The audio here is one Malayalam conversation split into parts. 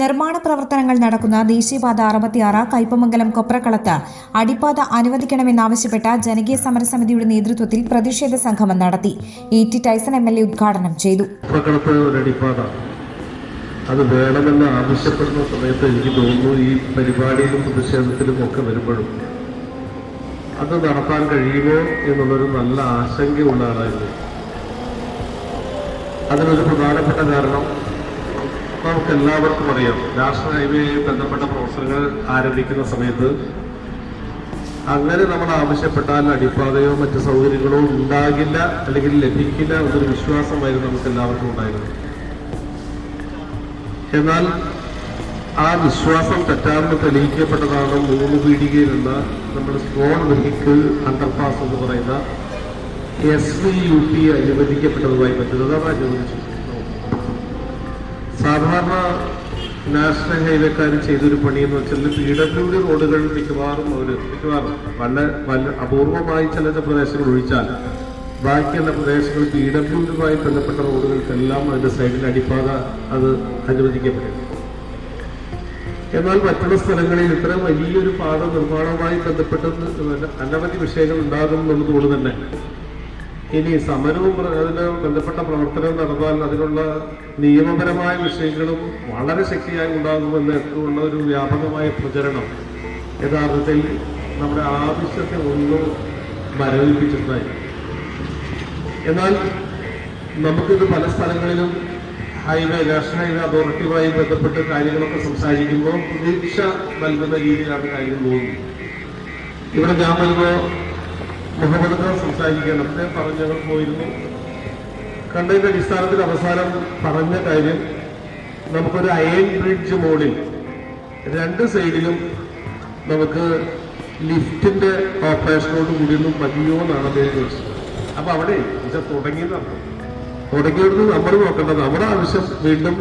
നിർമ്മാണ പ്രവർത്തനങ്ങൾ നടക്കുന്ന ദേശീയപാത അറുപത്തിയാറ് കയ്പമംഗലം കൊപ്രക്കളത്ത് അടിപ്പാത അനുവദിക്കണമെന്നാവശ്യപ്പെട്ട ജനകീയ സമരസമിതിയുടെ നേതൃത്വത്തിൽ പ്രതിഷേധ സംഗമം നടത്തി. E T Tyson M L A ഉദ്ഘാടനം ചെയ്തു. അത് വേണമെന്ന് ആവശ്യപ്പെടുന്ന സമയത്ത് എനിക്ക് തോന്നുന്നു ഈ പരിപാടിയിലും പ്രതിഷേധത്തിലും ഒക്കെ വരുമ്പോഴും അത് നടത്താൻ കഴിയുമോ എന്നുള്ളൊരു നല്ല ആശങ്കയുള്ള ആളായിരുന്നു. അതിനൊരു പ്രധാനപ്പെട്ട കാരണം നമുക്ക് എല്ലാവർക്കും അറിയാം. നാഷണൽ ഹൈവേയുമായി ബന്ധപ്പെട്ട പ്രവർത്തനങ്ങൾ ആരംഭിക്കുന്ന സമയത്ത് അങ്ങനെ നമ്മൾ ആവശ്യപ്പെട്ടാൽ അടിപ്പാതയോ മറ്റ് സൗകര്യങ്ങളോ ഉണ്ടാകില്ല അല്ലെങ്കിൽ ലഭിക്കില്ല എന്നൊരു വിശ്വാസമായിരുന്നു നമുക്ക് എല്ലാവർക്കും ഉണ്ടായിരുന്നു എന്നാൽ ആ വിശ്വാസം തെറ്റാണെന്ന് തെളിയിക്കപ്പെട്ടതാണ് മൂന്ന് പീടികയിൽ എന്ന നമ്മുടെ സ്മോൾ വെഹിക്കിൾ അണ്ടർപാസ് എന്ന് പറയുന്ന എസ് വി യു പി അനുവദിക്കപ്പെട്ടതുമായി പറ്റുന്നത് അനുവദിച്ചു സാധാരണ നാഷണൽ ഹൈവേക്കാർ ചെയ്തൊരു പണി എന്ന് വെച്ചാൽ പി ഡബ്ല്യു ഡി റോഡുകൾ മിക്കവാറും അവർ മിക്കവാറും വല്ല വല്ല അപൂർവമായി ചില പ്രദേശങ്ങൾ ഒഴിച്ചാൽ ബാക്കിയുള്ള പ്രദേശങ്ങൾ പി ഡബ്ല്യു ഡിയുമായി ബന്ധപ്പെട്ട റോഡുകൾക്കെല്ലാം അതിന്റെ സൈഡിൽ അടിപ്പാത അത് അനുവദിക്കപ്പെടും. എന്നാൽ മറ്റുള്ള സ്ഥലങ്ങളിൽ ഇത്ര വലിയൊരു പാത നിർമ്മാണവുമായി ബന്ധപ്പെട്ട് അനവധി വിഷയങ്ങൾ ഉണ്ടാകും എന്നുള്ളതുകൊണ്ട് തന്നെ ഇനി സമരവും അതിന് ബന്ധപ്പെട്ട പ്രവർത്തനവും നടന്നാൽ അതിനുള്ള നിയമപരമായ വിഷയങ്ങളും വളരെ ശക്തിയായി ഉണ്ടാകുമെന്ന് ഉള്ള ഒരു വ്യാപകമായ പ്രചരണം യഥാർത്ഥത്തിൽ നമ്മുടെ ആവശ്യത്തെ ഒന്നും മരവിപ്പിച്ചിട്ടുണ്ടായി. എന്നാൽ നമുക്കിത് പല സ്ഥലങ്ങളിലും ഹൈവേ നാഷണൽ ഹൈവേ അതോറിറ്റിയുമായി ബന്ധപ്പെട്ട് കാര്യങ്ങളൊക്കെ സംസാരിക്കുമ്പോൾ പ്രതീക്ഷ നൽകുന്ന രീതിയിലാണ് കാര്യം പോകുന്നത്. ഇവിടെ ഞാൻ വരുമ്പോൾ ഖാൻ സംസാരിക്കുകയാണ് അദ്ദേഹം പറഞ്ഞു ഞങ്ങൾ പോയിരുന്നു. കണ്ടതിന്റെ അടിസ്ഥാനത്തിൽ അവസാനം പറഞ്ഞ കാര്യം നമുക്കൊരു അയൺ ബ്രിഡ്ജ് മോഡിൽ രണ്ട് സൈഡിലും നമുക്ക് ലിഫ്റ്റിന്റെ ഓപ്പറേഷനോട് കൂടിയൊന്നും മതിയോ എന്നാണ് അദ്ദേഹം ചോദിച്ചത്. അപ്പൊ അവിടെ തുടങ്ങിയതാണ്. തുടങ്ങിയെടുത്ത് നമ്മൾ നോക്കേണ്ടത് നമ്മുടെ ആവശ്യം വീണ്ടും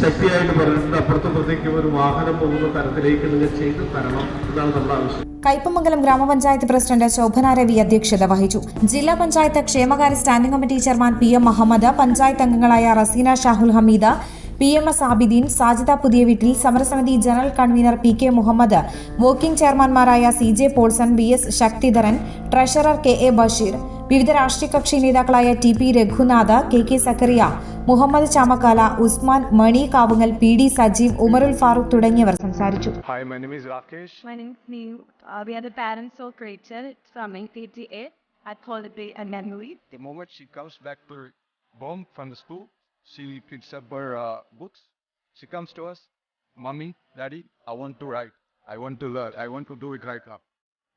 ശക്തിയായിട്ട് പറഞ്ഞിട്ടുണ്ട്. അപ്പുറത്തപ്പുറത്തേക്ക് ഒരു വാഹനം പോകുന്ന തരത്തിലേക്ക് നിങ്ങൾ ചെയ്ത് തരണം എന്നാണ് നമ്മുടെ ആവശ്യം. കയ്പമംഗലം ഗ്രാമപഞ്ചായത്ത് പ്രസിഡന്റ് ശോഭന രവി അധ്യക്ഷത വഹിച്ചു. ജില്ലാ പഞ്ചായത്ത് ക്ഷേമകാര്യ standing committee chairman P M Muhammad panchayat അംഗങ്ങളായ Raseena Shahul Hameeda P M S Abideen Sajida പുതിയ വീട്ടിൽ സമരസമിതി general convener P K Muhammad working ചെയർമാൻമാരായ C J Paulson B S Sakthidharan treasurer K A Basheer വിവിധ രാഷ്ട്രീയ കക്ഷി നേതാക്കളായ T P Raghunath K K Zakariya Muhammad Chamakkala Usman Mani Kavungal P D Sajeev Umarul Farooq തുടങ്ങിയവർ സംസാരിച്ചു She comes to us, Mommy, Daddy, I want to write. I want to learn. I want to do it right now.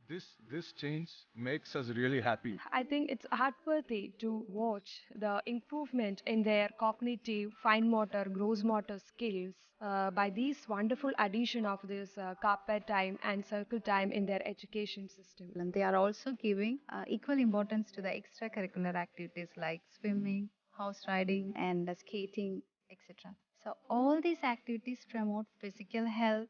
This this change makes us really happy. I think it's heartworthy to watch the improvement in their cognitive, fine motor, gross motor skills uh, by these wonderful addition of this uh, carpet time and circle time in their education system. and they are also giving uh, equal importance to the extracurricular activities like swimming, horse riding, and uh, skating, etc. So, all these activities promote physical health